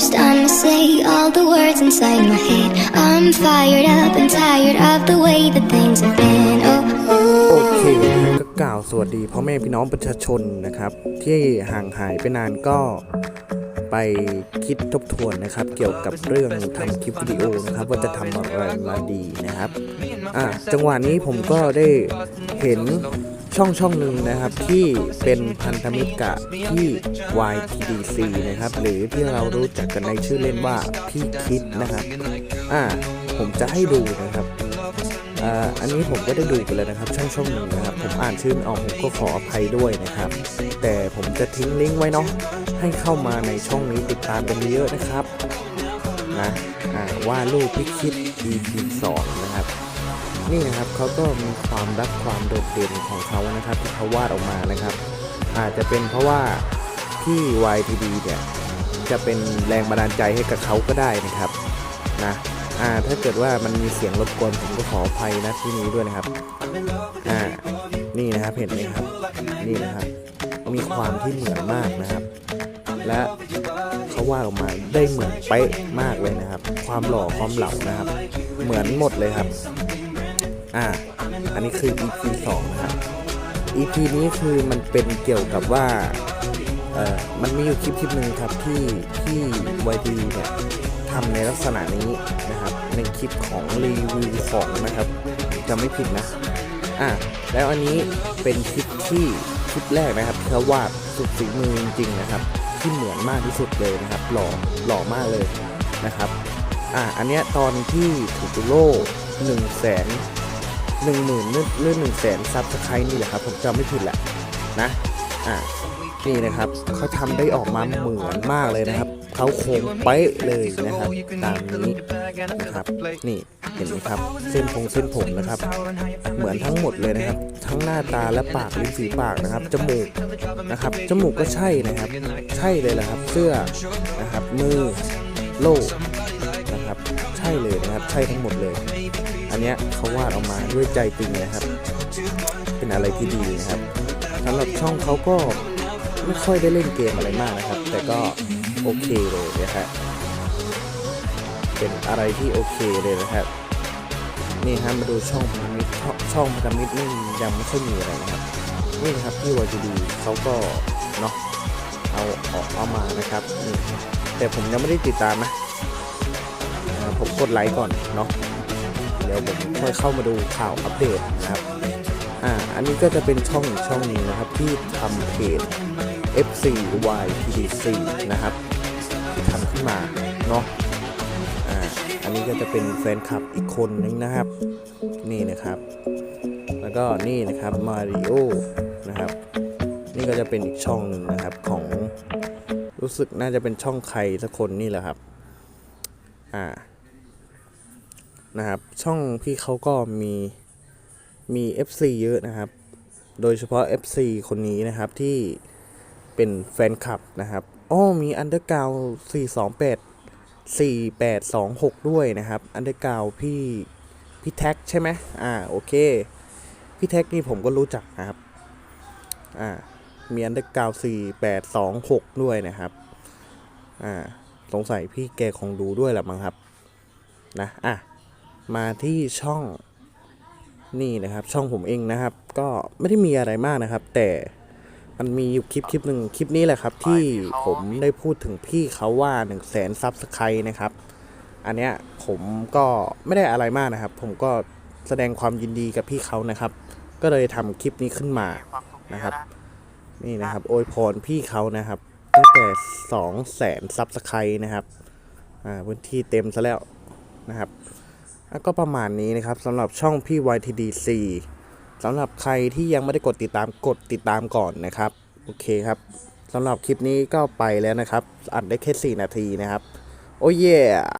First, I'ma say all the words inside my head. I'm fired up and tired of the way that things have been. Oh, โอเคก็กล่าวสวัสดีพ่อแม่พี่น้องประชาชนนะครับ ที่ห่างหายไปนานก็ไปคิดทบทวนนะครับ เกี่ยวกับเรื่องทำคลิปวิดีโอนะครับ ว่าจะทำอะไรมาดีนะครับ อะจังหวะนี้ผมก็ได้เห็น ช่องช่องหนึ่งนะครับที่เป็นพันธมิตรกับที่ YTDC นะครับหรือที่เรารู้จักกันในชื่อเล่นว่าพี่คิดนะครับอะผมจะให้ดูนะครับอ่าอันนี้ผมก็ได้ดูไปแล้วนะครับ ช่องช่องหนึ่งนะครับ ผมอ่านชื่อไม่ออกผมก็ขออภัยด้วยนะครับ แต่ผมจะทิ้งลิงก์ไว้เนาะให้เข้ามาในช่องนี้ติดตามกันเยอะนะครับนะอ่าว่าลูกพิคิด EP 2นะครับ นี่นะครับเขาก็มีความรักความโดดเด่นของเขานะครับ ที่เขาวาดออกมานะครับ อาจจะเป็นเพราะว่าพี่ YTD เนี่ยจะเป็นแรงบันดาลใจให้กับเขาก็ได้นะครับนะอ่าถ้าเกิดว่ามันมีเสียงรบกวนผมก็ขออภัยนะที่นี้ด้วยนะครับอ่านี่นะครับเห็นไหมครับนี่นะครับ มีความที่เหมือนมากนะครับ และเขาวาดออกมาได้เหมือนเป๊ะมากเลยนะครับ ความหล่อความเหล่านะครับ เหมือนหมดเลยครับ อ่า อันนี้คือ EP 2นะครับ EP นี้คือมันเป็นเกี่ยวกับว่า เอ่อ มันมีอยู่คลิปคลิปหนึ่งครับที่ที่วดีเนี่ยทำในลักษณะนี้นะครับ ในคลิปของรีวิวของนะครับจะไม่ผิดนะ อ่า แล้วอันนี้เป็นคลิปที่คลิปแรกนะครับเขาวาดสุดฝีมือจริงๆนะครับ ที่เหมือนมากที่สุดเลยนะครับ หล่อหล่อมากเลยนะครับ อ่า อันเนี้ยตอนที่ถูกโล่หนึ่งแสน หนึ่งหมื่นเรื่องหนึ่งแสนซับสไครต์นี่แหละครับ ผมจำไม่ผิดแหละนะอ่านี่นะครับเขาทำได้ออกมาเหมือนมากเลยนะครับเขาโคงเป๊ะเลยนะครับตามนี้นะครับนี่เห็นไหมครับ เส้นพงเส้นผมนะครับ เหมือนทั้งหมดเลยนะครับ ทั้งหน้าตาและปากลิ้นฝีปากนะครับจมูกนะครับจมูกก็ใช่นะครับ ใช่เลยแหละครับ เสื้อนะครับมือโล่นะครับ ใช่เลยนะครับ ใช่ทั้งหมดเลย เนี้ยเขาวาดออกมาด้วยใจจริงนะครับ เป็นอะไรที่ดีนะครับสำหรับช่องเขาก็ไม่ค่อยได้เล่นเกมอะไรมากนะครับ แต่ก็โอเคเลยนะครับเป็นอะไรที่โอเคเลยนะครับนี่ฮะมาดูช่องพันธมิตรช่องพันธมิตรนี่ยังไม่ค่อยมีอะไรนะครับนี่นะครับพี่วาดีเขาก็เนาะเอาออกเอามานะครับนี่แต่ผมยังไม่ได้ติดตามนะผมกดไลค์ก่อนเนาะ ดี๋ยวผมค่อยเข้ามาดูข่าวอัปเดตนะครับอ่าอันนี้ก็จะเป็นช่องอีกช่องหนึงนะครับที่ทำเพจ FC YPDC นะครับที่ทำขึ้นมาเนาะอ่าอันนี้ก็จะเป็นแฟนคลับอีกคนนึงนะครับ นี่นะครับ แล้วก็นี่นะครับมาริโอนะครับนี่ก็จะเป็นอีกช่องหนึ่งนะครับของรู้สึกน่าจะเป็นช่องใครสักคนนี่แหละครับ อ่า นะครับ ช่องพี่เขาก็มีมี FC เยอะนะครับ โดยเฉพาะ FC คนนี้นะครับที่เป็นแฟนคลับนะครับอ้อมี Underground 428 4826ด้วยนะครับ Underground พี่พี่แท็กใช่ไหมอ่าโอเค พี่แท็กนี่ผมก็รู้จักนะครับอ่ามีอันเดอร์กาวสี่แปดสองหกด้วยนะครับอ่าสงสัยพี่แกคงดูด้วยแหละมั้งครับ นะอะ มาที่ช่องนี่นะครับ ช่องผมเองนะครับ ก็ไม่ได้มีอะไรมากนะครับ แต่มันมีอยู่คลิปคลิปหนึ่งคลิปนี้แหละครับ ที่ผมได้พูดถึงพี่เขาว่า1นึ่งแสนซับสไคร์นะครับ อันเนี้ยผมก็ไม่ได้อะไรมากนะครับ ผมก็แสดงความยินดีกับพี่เขานะครับ ก็เลยทำคลิปนี้ขึ้นมานะครับ นี่นะครับ โอยพรพี่เขานะครับ ตั้งแต่2 0 0แสนซับสไคร์นะครับอ่าพื้นที่เต็มซะแล้วนะครับ แล้วก็ประมาณนี้นะครับสำหรับช่องพี่ YTDC สำหรับใครที่ยังไม่ได้กดติดตามกดติดตามก่อนนะครับ โอเคครับสำหรับคลิปนี้ก็ไปแล้วนะครับ อัดได้แค่ 4 นาทีนะครับ โอ้ย